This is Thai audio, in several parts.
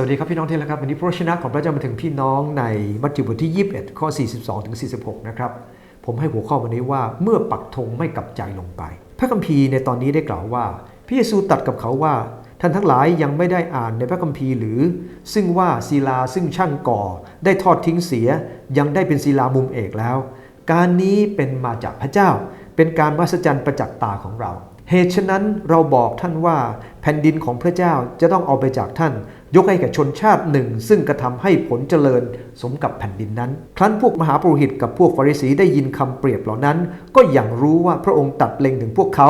สวัสดีครับพี่น้องที่รักครับวันนี้พระชนะของพระเจ้ามาถึงพี่น้องในมัทธิวบทที่ 21 ข้อ 42ถึง46 นะครับ ผมให้หัวข้อวันนี้ว่าเมื่อปักธงไม่กลับใจลงไป พระคัมภีร์ในตอนนี้ได้กล่าวว่า พระเยซูตัดกับเขาว่า ท่านทั้งหลายยังไม่ได้อ่านในพระคัมภีร์หรือ ซึ่งว่าศิลาซึ่งช่างก่อ ได้ทอดทิ้งเสีย ยังได้เป็นศิลามุมเอกแล้ว การนี้เป็นมาจากพระเจ้า เป็นการมหัศจรรย์ประจักษ์ตาของเราเหตุฉะนั้นเราบอกท่านว่าแผ่นดินของพระเจ้าจะต้องเอาไปจากท่าน ยกให้แก่ชนชาติหนึ่ง ซึ่งกระทำให้ผลเจริญสมกับแผ่นดินนั้น ครั้นพวกมหาปุโรหิตกับพวกฟาริสีได้ยินคำเปรียบเหล่านั้น ก็อย่างรู้ว่าพระองค์ตัดเล็งถึงพวกเขา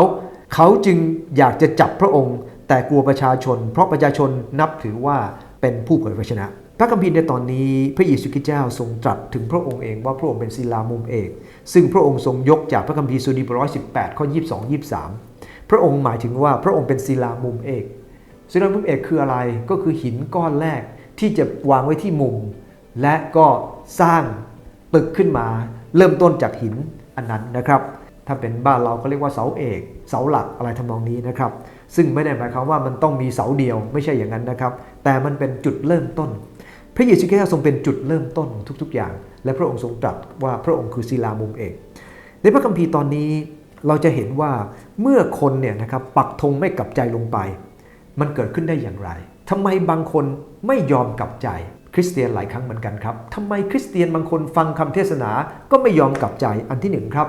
เขาจึงอยากจะจับพระองค์ แต่กลัวประชาชน เพราะประชาชนนับถือว่าเป็นผู้เผยพระชนะ พระคัมภีร์ในตอนนี้พระเยซูคริสต์เจ้าทรงตรัสถึงพระองค์เองว่าพระองค์เป็นศิลามุมเอก ซึ่งพระองค์ทรงยกจากพระคัมภีร์สุดีบร้อยสิบแปดข้อยี่สิบสองยี่สิบสามพระองค์หมายถึงว่าพระองค์เป็นศิลามุมเอก ศิลามุมเอกคืออะไรก็คือหินก้อนแรกที่จะวางไว้ที่มุม และก็สร้างตึกขึ้นมา เริ่มต้นจากหินอันนั้นนะครับ ถ้าเป็นบ้านเราก็เรียกว่าเสาเอก เสาหลักอะไรทำนองนี้นะครับ ซึ่งไม่ได้หมายความว่ามันต้องมีเสาเดียวไม่ใช่อย่างนั้นนะครับ แต่มันเป็นจุดเริ่มต้น พระเยซูคริสต์ทรงเป็นจุดเริ่มต้นทุก ๆ อย่าง และพระองค์ทรงตรัสว่าพระองค์คือศิลามุมเอก ในพระคัมภีร์ตอนนี้เราจะเห็นว่าเมื่อคนเนี่ยนะครับปักธงไม่กลับใจลงไป มันเกิดขึ้นได้อย่างไรทำไมบางคนไม่ยอมกลับใจ คริสเตียนหลายครั้งเหมือนกันครับทำไมคริสเตียนบางคนฟังคำเทศนาก็ไม่ยอมกลับใจอันที่หนึ่งครับ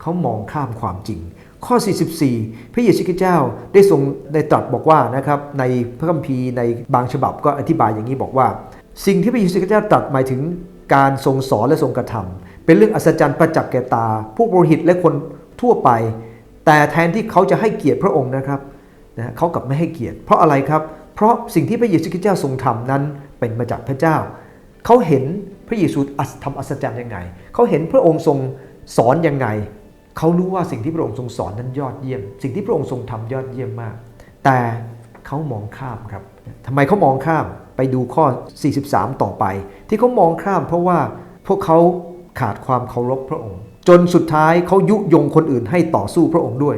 เขามองข้ามความจริง ข้อ 44 พระเยซูคริสต์เจ้าได้ทรงได้ตรัสบอกว่านะครับในพระคัมภีร์ในบางฉบับก็อธิบายอย่างนี้บอกว่า สิ่งที่พระเยซูคริสต์เจ้าตรัสหมายถึงการทรงสอนและทรงกระทำเป็นเรื่องอัศจรรย์ประจักษ์แก่ตา ผู้บริหิตและคนทั่วไป แต่แทนที่เขาจะให้เกียรติพระองค์นะครับ นะเขากับไม่ให้เกียรติ เพราะอะไรครับ เพราะสิ่งที่พระเยซูคริสต์เจ้าทรงทำนั้นเป็นมาจากพระเจ้า เขาเห็นพระเยซูทำอัศจรรย์ยังไง เขาเห็นพระองค์ทรงสอนยังไง เขารู้ว่าสิ่งที่พระองค์ทรงสอนนั้นยอดเยี่ยม สิ่งที่พระองค์ทรงทำยอดเยี่ยมมาก แต่เขามองข้ามครับทำไมเขามองข้ามไปดูข้อ 43 ต่อไป ที่เขามองข้ามเพราะว่าพวกเขาขาดความเคารพพระองค์ จนสุดท้ายเขายุยงคนอื่นให้ต่อสู้พระองค์ด้วย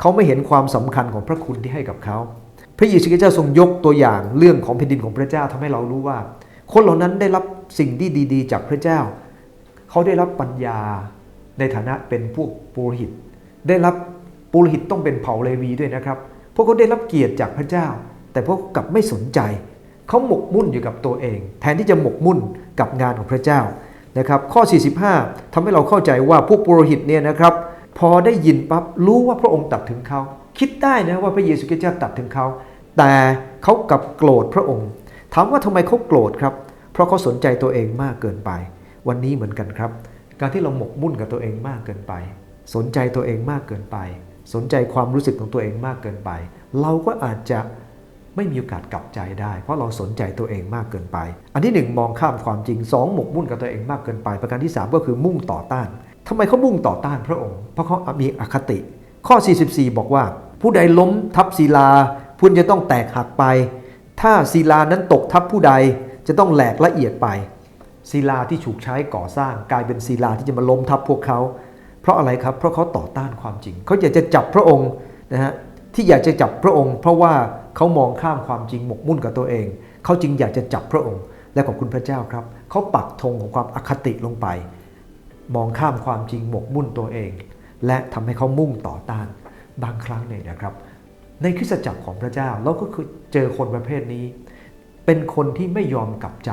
เขาไม่เห็นความสำคัญของพระคุณที่ให้กับเขา พระเยซูคริสต์เจ้าทรงยกตัวอย่างเรื่องของแผ่นดินของพระเจ้าทำให้เรารู้ว่า คนเหล่านั้นได้รับสิ่งที่ดีๆ จากพระเจ้า เขาได้รับปัญญาในฐานะเป็นพวกปุโรหิต ได้รับปุโรหิตต้องเป็นเผ่าเลวีด้วยนะครับ พวกเขาได้รับเกียรติจากพระเจ้า แต่พวกกลับไม่สนใจ เขาหมกมุ่นอยู่กับตัวเอง แทนที่จะหมกมุ่นกับงานของพระเจ้านะครับ ข้อ 45ทำให้เราเข้าใจว่าพวกปุโรหิตเนี่ยนะครับ พอได้ยินปั๊บรู้ว่าพระองค์ตัดถึงเขา คิดได้นะว่าพระเยซูคริสต์เจ้าตัดถึงเขา แต่เขากลับโกรธพระองค์ ถามว่าทำไมเขาโกรธครับ เพราะเขาสนใจตัวเองมากเกินไป วันนี้เหมือนกันครับ การที่เราหมกมุ่นกับตัวเองมากเกินไป สนใจตัวเองมากเกินไป สนใจความรู้สึกของตัวเองมากเกินไป เราก็อาจจะไม่มีโอกาสกลับใจได้ เพราะเราสนใจตัวเองมากเกินไป อันที่หนึ่งมองข้ามความจริงสองหมกมุ่นกับตัวเองมากเกินไป ประการที่สามก็คือมุ่งต่อต้าน ทำไมเขามุ่งต่อต้านพระองค์ เพราะเขามีอคติ ข้อ 44 บอกว่า ผู้ใดล้มทับศิลาพุนจะต้องแตกหักไป ถ้าศิลานั้นตกทับผู้ใดจะต้องแหลกละเอียดไปศิลาที่ถูกใช้ก่อสร้าง กลายเป็นศิลาที่จะมาล้มทับพวกเขา เพราะอะไรครับ เพราะเขาต่อต้านความจริง เขาอยากจะจับพระองค์นะฮะที่อยากจะจับพระองค์ เพราะว่าเขามองข้ามความจริงหมกมุ่นกับตัวเอง เขาจึงอยากจะจับพระองค์ และขอบคุณพระเจ้าครับ เขาปักธงของความอคติลงไป มองข้ามความจริงหมกมุ่นตัวเอง และทำให้เขามุ่งต่อต้าน บางครั้งเนี่ยนะครับ ในคริสตจักรของพระเจ้าเราก็คือเจอคนประเภทนี้ เป็นคนที่ไม่ยอมกลับใจ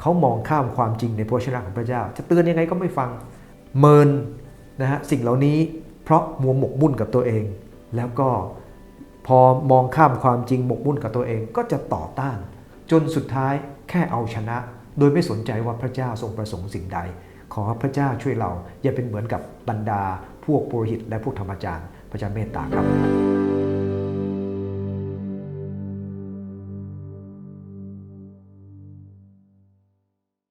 เขามองข้ามความจริงในพระวจนะของพระเจ้า จะเตือนยังไงก็ไม่ฟังเมินนะฮะสิ่งเหล่านี้เพราะมัวหมกมุ่นกับตัวเอง แล้วก็พอมองข้ามความจริงหมกมุ่นกับตัวเอง ก็จะต่อต้าน จนสุดท้ายแค่เอาชนะ โดยไม่สนใจว่าพระเจ้าทรงประสงค์สิ่งใด ขอพระเจ้าช่วยเรา อย่าเป็นเหมือนกับบรรดาพวกปุโรหิตและพวกธรรมจารย์ พระเจ้าเมตตาครับ